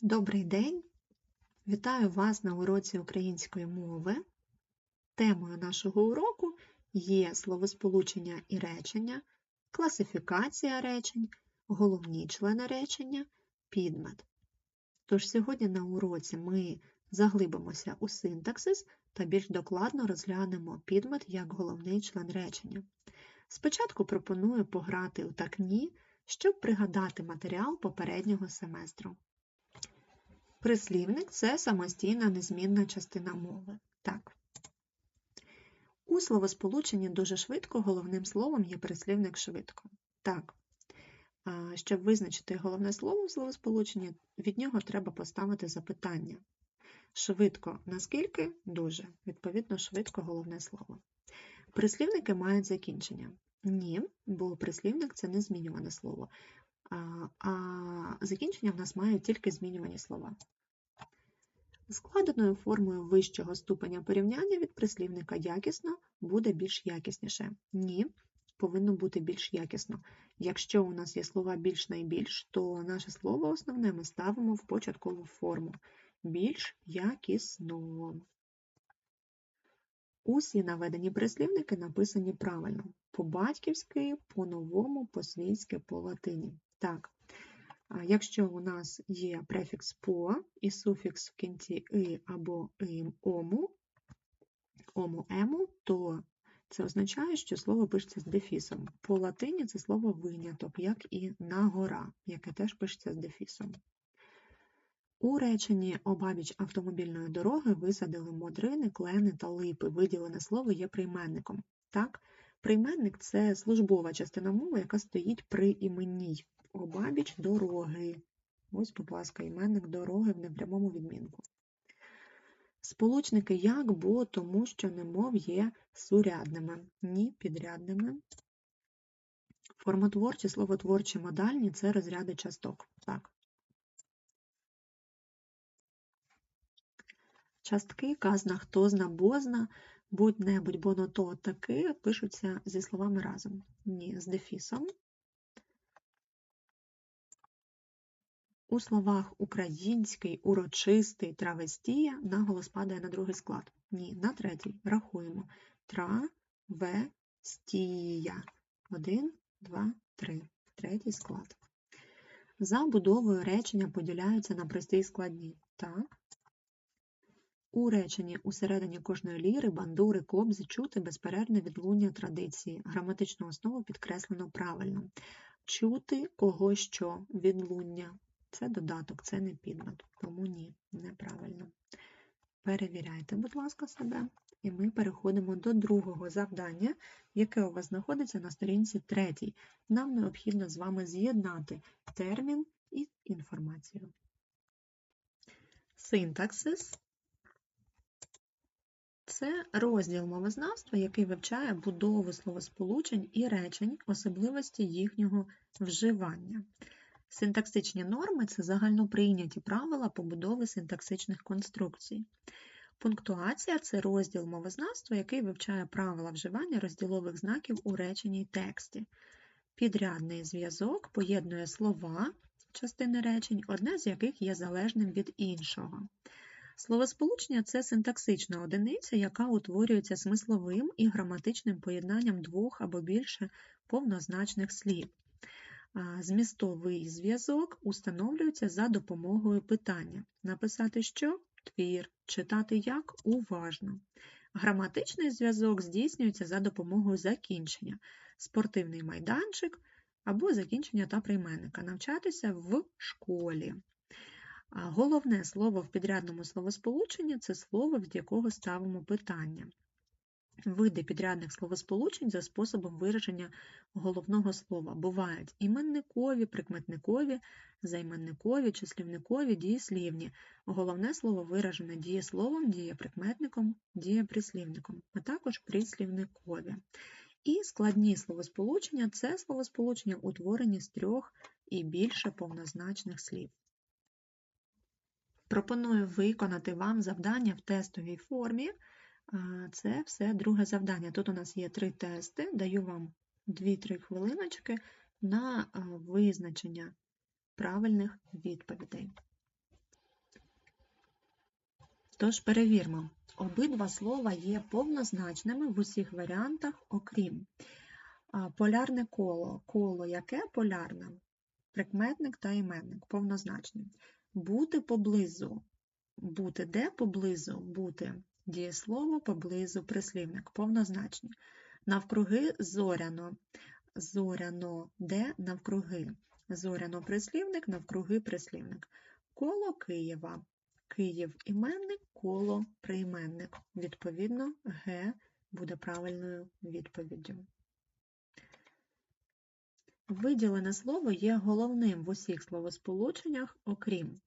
Добрий день! Вітаю вас на уроці української мови. Темою нашого уроку є словосполучення і речення, класифікація речень, головні члени речення, підмет. Тож сьогодні на уроці ми заглибимося у синтаксис та більш докладно розглянемо підмет як головний член речення. Спочатку пропоную пограти у так ні, щоб пригадати матеріал попереднього семестру. Прислівник це самостійна незмінна частина мови. Так. У словосполученні дуже швидко головним словом є прислівник швидко. Так. Щоб визначити головне слово в словосполученні, від нього треба поставити запитання. Швидко, наскільки дуже, відповідно, швидко головне слово. Прислівники мають закінчення. Ні, бо прислівник це не змінюване слово. А закінчення в нас мають тільки змінювані слова. Складеною формою вищого ступеня порівняння від прислівника якісно буде більш якісніше. Ні, повинно бути більш якісно. Якщо у нас є слова більш найбільш, то наше слово основне ми ставимо в початкову форму. Більш якісно. Усі наведені прислівники написані правильно. По-батьківськи, по-новому, по-свійськи, по-латині. Так, Якщо у нас є префікс по і суфікс в кінці и або им ому, ому ему, то це означає, що слово пишеться з дефісом. По латині це слово виняток, як і на гора, яке теж пишеться з дефісом. У реченні обабіч автомобільної дороги висадили модрини, клени та липи. Виділене слово є прийменником. Так? Прийменник це службова частина мови, яка стоїть при іменній обабіч дороги. Ось, будь ласка, іменник дороги в непрямому відмінку. Сполучники як, бо, тому що немов є сурядними, ні підрядними. Формотворчі, словотворчі модальні це розряди часток. Так. Частки, казна, хтозна, бозна, будь-небудь, бо на то таки пишуться зі словами разом. Ні, з дефісом. У словах український, урочистий, травестія наголос падає на другий склад. Ні, на третій. Рахуємо. Травестія. Один, два, три. Третій склад. За будовою речення поділяються на прості і складні. Так. У реченні усередині кожної ліри, бандури, кобзи чути безперервне відлуння традиції. Граматичну основу підкреслено правильно. Чути кого що відлуння. Це додаток, це не підмет, тому ні, неправильно. Перевіряйте, будь ласка, себе. І ми переходимо до другого завдання, яке у вас знаходиться на сторінці третій. Нам необхідно з вами з'єднати термін і інформацію. Синтаксис це розділ мовознавства, який вивчає будову словосполучень і речень, особливості їхнього вживання. Синтаксичні норми це загальноприйняті правила побудови синтаксичних конструкцій. Пунктуація це розділ мовознавства, який вивчає правила вживання розділових знаків у реченні й тексті. Підрядний зв'язок поєднує слова частини речень, одне з яких є залежним від іншого. Словосполучення це синтаксична одиниця, яка утворюється смисловим і граматичним поєднанням двох або більше повнозначних слів. Змістовий зв'язок установлюється за допомогою питання. Написати що? Твір, читати як уважно. Граматичний зв'язок здійснюється за допомогою закінчення, спортивний майданчик або закінчення та прийменника. Навчатися в школі. Головне слово в підрядному словосполученні це слово, від якого ставимо питання. Види підрядних словосполучень за способом вираження головного слова бувають іменникові, прикметникові, займенникові, числівникові, дієслівні. Головне слово виражене дієсловом, дієприкметником, дієприслівником, а також прислівникові. І складні словосполучення це словосполучення, утворені з трьох і більше повнозначних слів. Пропоную виконати вам завдання в тестовій формі. Це все друге завдання. Тут у нас є три тести, даю вам 2-3 хвилиночки на визначення правильних відповідей. Тож перевірмо. Обидва слова є повнозначними в усіх варіантах, окрім полярне коло. Коло яке полярне? Прикметник та іменник, повнозначні. Бути поблизу. Бути де поблизу? Бути дієслово, поблизу прислівник, повнозначні. Навкруги зоряно. Зоряно де навкруги. Зоряно прислівник, навкруги прислівник. Коло Києва. Київ іменник, коло прийменник. Відповідно, Г буде правильною відповіддю. Виділене слово є головним в усіх словосполученнях, окрім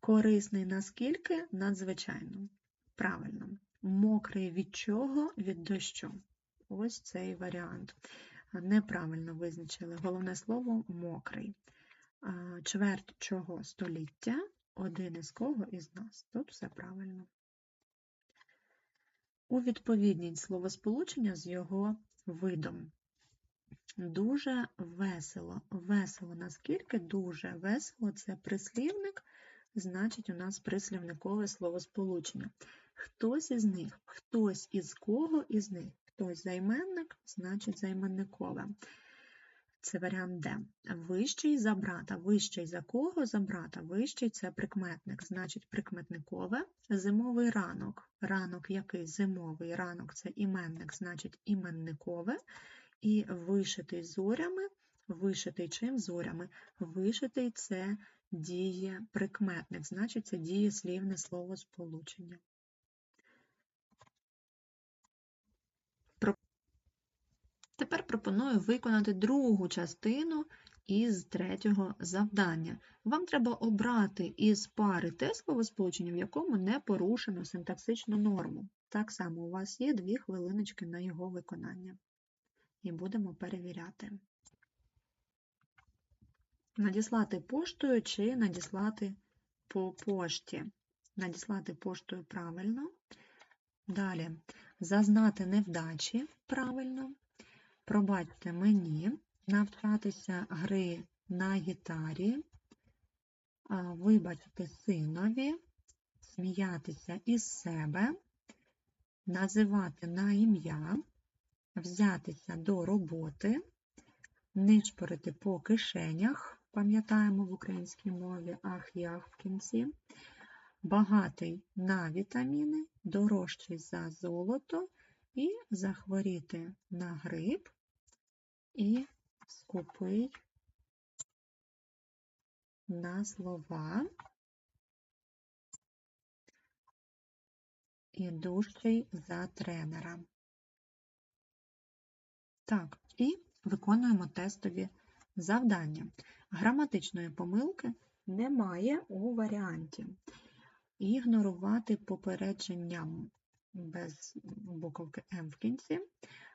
корисний наскільки надзвичайно. Правильно. Мокрий від чого? Від дощу. Ось цей варіант. Неправильно визначили головне слово мокрий. Чверть чого століття, один із кого із нас. Тут все правильно. У відповідність словосполучення з його видом. Дуже весело. Весело, наскільки дуже весело це прислівник, значить, у нас прислівникове словосполучення. Хтось із них, хтось із кого із них. Хтось займенник, значить займенникове. Це варіант Д. Вищий за брата. Вищий за кого за брата? Вищий це прикметник, значить прикметникове. Зимовий ранок. Ранок який зимовий ранок це іменник, значить іменникове. І вишитий зорями, вишитий чим зорями? Вишитий це діє прикметник, значить це дієслівне словосполучення. Тепер пропоную виконати другу частину із третього завдання. Вам треба обрати із пари те словосполучення, в якому не порушено синтаксичну норму. Так само у вас є дві хвилиночки на його виконання. І будемо перевіряти. Надіслати поштою чи надіслати по пошті. Надіслати поштою правильно. Далі зазнати невдачі правильно. Пробачте мені, навчатися гри на гітарі, вибачте синові, сміятися із себе, називати на ім'я, взятися до роботи, нишпорити по кишенях, пам'ятаємо в українській мові ах-ях в кінці, багатий на вітаміни, дорожчий за золото і захворіти на грип. І скупий на слова. І дужчий за тренера. Так, і виконуємо тестові завдання. Граматичної помилки немає у варіанті. Ігнорувати попередженням без буковки М в кінці,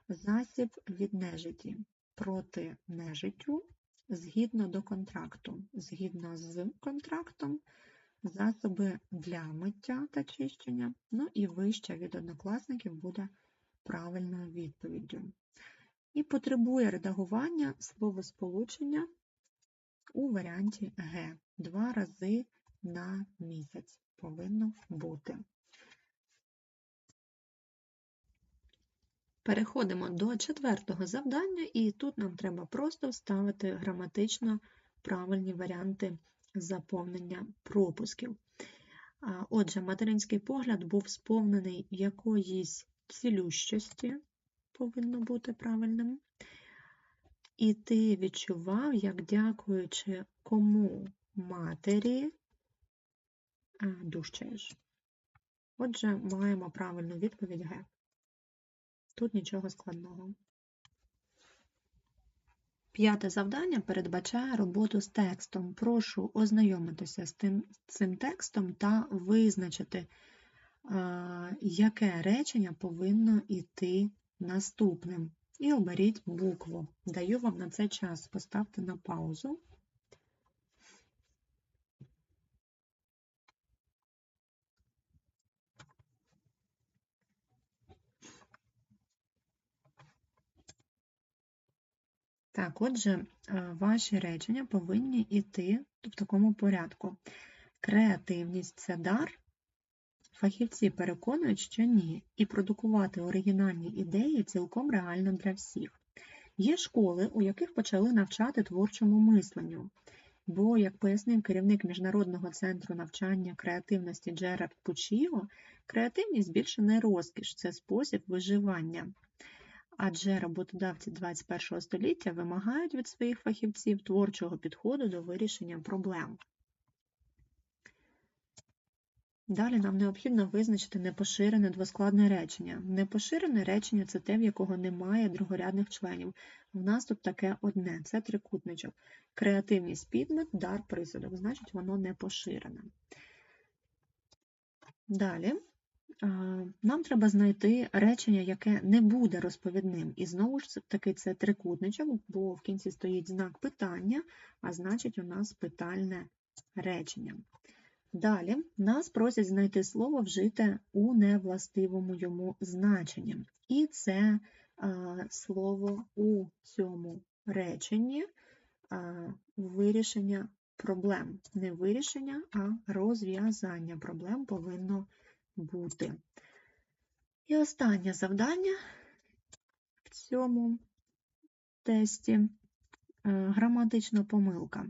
засіб від нежиті проти нежиттю згідно до контракту, згідно з контрактом, засоби для миття та чищення, ну і вища від однокласників буде правильною відповіддю. І потребує редагування словосполучення у варіанті Г. Два рази на місяць повинно бути. Переходимо до четвертого завдання, і тут нам треба просто вставити граматично правильні варіанти заповнення пропусків. Отже, материнський погляд був сповнений якоїсь цілющості, повинно бути правильним. І ти відчував, як дякуючи кому матері дужчаєш. Отже, маємо правильну відповідь Г. Тут нічого складного. П'яте завдання передбачає роботу з текстом. Прошу ознайомитися з тим, цим текстом та визначити, яке речення повинно йти наступним. І оберіть букву. Даю вам на це час. Поставте на паузу. Так, отже, е, ваші речення повинні йти в такому порядку. Креативність це дар, Фахівці переконують, що ні, і продукувати оригінальні ідеї цілком реально для всіх. Є школи, у яких почали навчати творчому мисленню. Бо, як пояснив керівник Міжнародного центру навчання креативності Джерард Пучіо, креативність більше не розкіш, це спосіб виживання. Адже роботодавці 21 століття вимагають від своїх фахівців творчого підходу до вирішення проблем. Далі нам необхідно визначити непоширене двоскладне речення. Непоширене речення це те, в якого немає другорядних членів. У нас тут таке одне це трикутничок. Креативність підмет, дар присудок, значить воно не поширене. Далі нам треба знайти речення, яке не буде розповідним. І знову ж таки це трикутничок, бо в кінці стоїть знак питання, а значить, у нас питальне речення. Далі нас просять знайти слово вжите у невластивому йому значенні. І це а, слово у цьому реченні а, вирішення проблем. Не вирішення, а розв'язання проблем повинно бути. І останнє завдання в цьому тесті е, граматична помилка.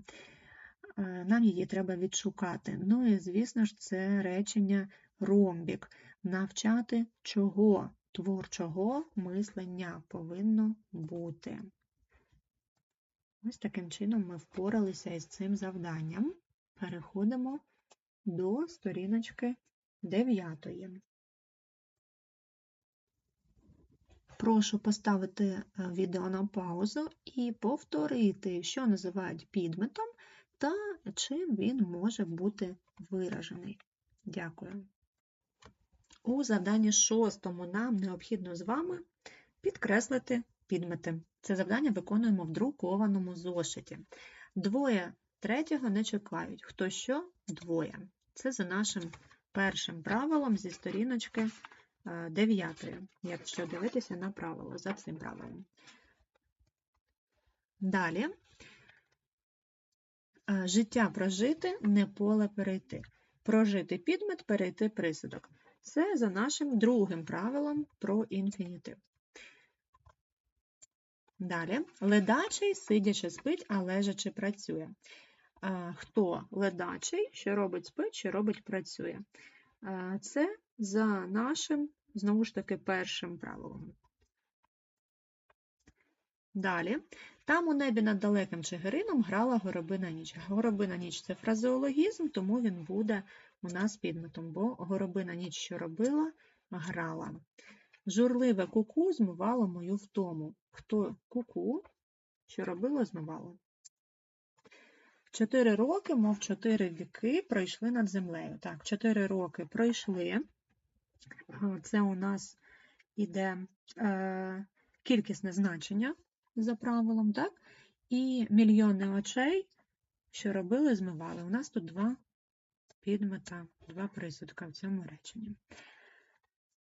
Е, нам її треба відшукати. Ну і, звісно ж, це речення ромбік. Навчати чого творчого мислення повинно бути. Ось таким чином ми впоралися із цим завданням. Переходимо до сторіночки 9. Прошу поставити е, відео на паузу і повторити, що називають підметом та чим він може бути виражений. Дякую. У завданні шостому нам необхідно з вами підкреслити підмети. Це завдання виконуємо в друкованому зошиті. Двоє третього не чекають. Хто що? Двоє. Це за нашим першим правилом зі сторіночки 9, е, якщо дивитися на правило, за цим правилом. Далі життя прожити, не поле перейти. Прожити підмет, перейти присудок. Це за нашим другим правилом про інфінітив. Далі, ледачий, сидячи спить, а лежачи працює. Е, хто ледачий, що робить спить, що робить працює. Е, це за нашим, знову ж таки, першим правилом. Далі, там у небі над далеким Чигирином грала горобина ніч. Горобина ніч це фразеологізм, тому він буде у нас підметом, бо горобина ніч, що робила, грала. Журливе куку змивало мою втому. Хто куку, що робило, змивало. Чотири роки, мов чотири віки, пройшли над землею. Так, чотири роки пройшли. Це у нас іде е, кількісне значення за правилом, так? І мільйони очей, що робили, змивали. У нас тут два підмета, два присудка в цьому реченні.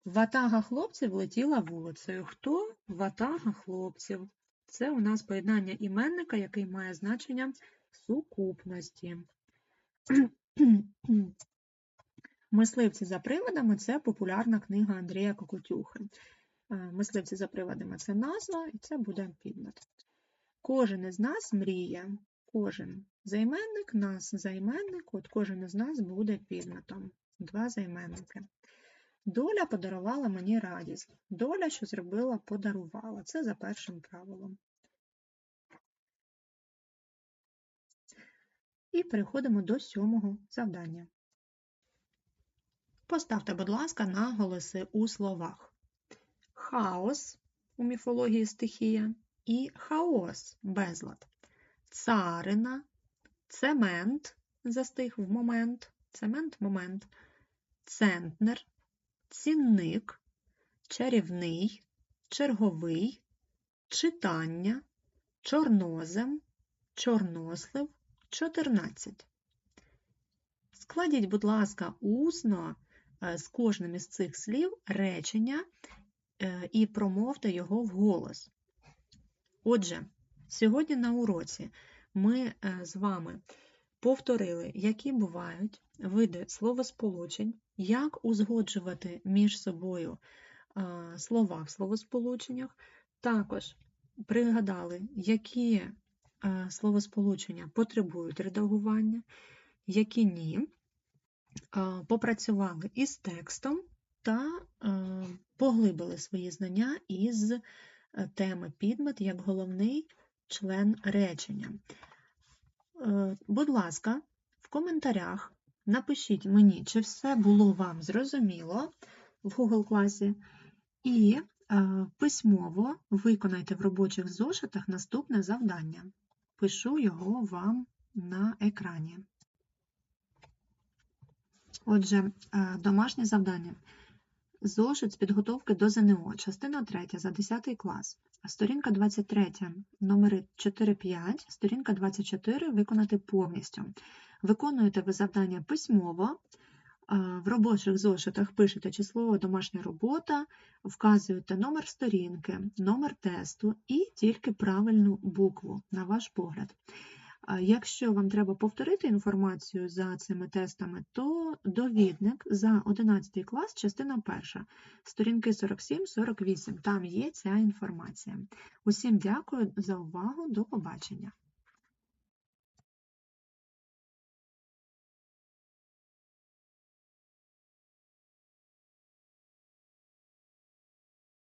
Ватага хлопців летіла вулицею. Хто? Ватага хлопців. Це у нас поєднання іменника, який має значення сукупності. Мисливці за приводами це популярна книга Андрія Кокотюхи. Е, мисливці за приводами це назва, і це буде підмет. Кожен із нас мріє, кожен займенник, нас займенник, от кожен із нас буде підметом. Два займенники. Доля подарувала мені радість. Доля, що зробила, подарувала. Це за першим правилом. І переходимо до сьомого завдання. Поставте, будь ласка, наголоси у словах хаос у міфології стихія і хаос безлад, царина, цемент застиг в момент, цемент момент, центнер, цінник, чарівний, черговий, читання, чорнозем, чорнослив, 14. Складіть, будь ласка, усно е, з кожним із цих слів речення і промовте його вголос. Отже, сьогодні на уроці ми е, з вами повторили, які бувають види словосполучень, як узгоджувати між собою слова в словосполученнях. Також пригадали, які словосполучення потребують редагування, які ні. Попрацювали із текстом та поглибили свої знання із е, теми підмет як головний член речення. Е, Будь ласка, в коментарях напишіть мені, чи все було вам зрозуміло в Google класі, і е, письмово виконайте в робочих зошитах наступне завдання. Пишу його вам на екрані. Отже, домашнє завдання. Зошит з підготовки до ЗНО, частина 3 за 10 клас. Сторінка 23, номери 4-5, сторінка 24 виконати повністю. Виконуєте ви завдання письмово, в робочих зошитах пишете число домашня робота, вказуєте номер сторінки, номер тесту і тільки правильну букву, на ваш погляд. Якщо вам треба повторити інформацію за цими тестами, то довідник за 11 клас, частина перша, сторінки 47-48, там є ця інформація. Усім дякую за увагу, до побачення.